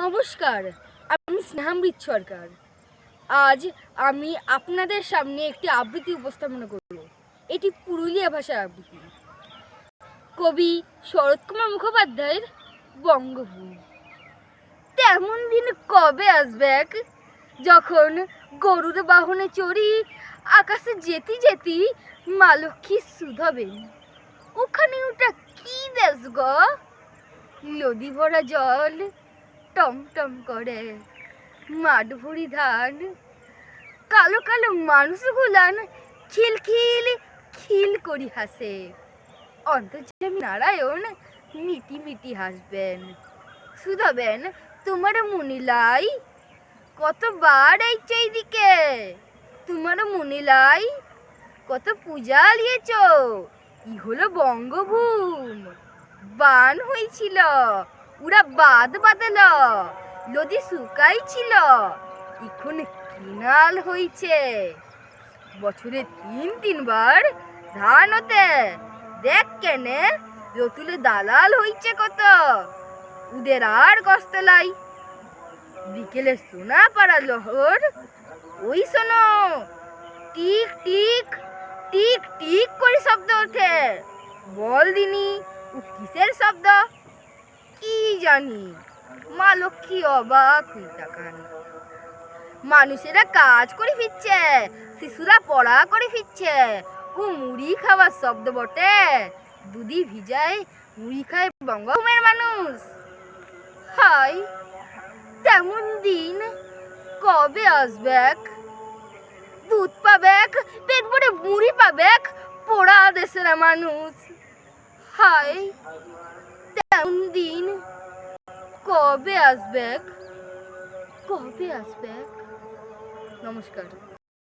নমস্কার, আমি স্নেহামৃত সরকার। আজ আমি আপনাদের সামনে একটি আবৃত্তি উপস্থাপনা করব। এটি পুরুলিয়া ভাষার আবৃত্তি। কবি শরৎকুমার মুখোপাধ্যায়ের বঙ্গভূমি। তেমন দিন কবে আসবে এক? যখন গরুর বাহনে চড়ি, আকাশে যেতে যেতে মা লক্ষ্মী সুধাবেন ওখানে ওটা কি দেশ গো? নদী ভরা জল টম টম করে। মাঠ ভরি ধান। কালো কালো মানুষ গুলান খিলখিল খিল করি হাসে। অন্তর্যামী নারায়ণ মিটি মিটি হাসবেন। শুধাবেন, তোমার মুনিলাই কতবার এই এইদিকে তোমার মুনিলাই কত পূজা লিয়েছ ই হলো বঙ্গভূম। বান হয়েছিল ওরা বাদ বাদল নদী শুকাইছিল এখন কিনাল হইছে। বছরে তিন, তিনবার ধান হতে। দেখ কেনে, রতুলে দালাল হইছে কত। উদের আর কষ্ট লাই। বিকেলে সোনা পাড়া লহর। ওই শোনো, টিক টিক টিক টিক করে শব্দ ওঠে। বল দিনি, ও কিসের শব্দ? কি জানি? মা লক্ষ্মী অবাক হই তাকান। মানুষেরা কাজ করে ফিরছে, শিশুরা পড়া করে ফিরছে। ও মুড়ি খাওয়ার শব্দ বটে। দুদি ভিজায় মুড়ি খায় বঙ্গভূমের মানুষ। হাই তেমন দিন কবে আসবেক দুধ পাবেক পেট ভরে মুড়ি পাবেক পোড়া দেশের মানুষ। হাই কবে আসবে? কবে আসবেক নমস্কার।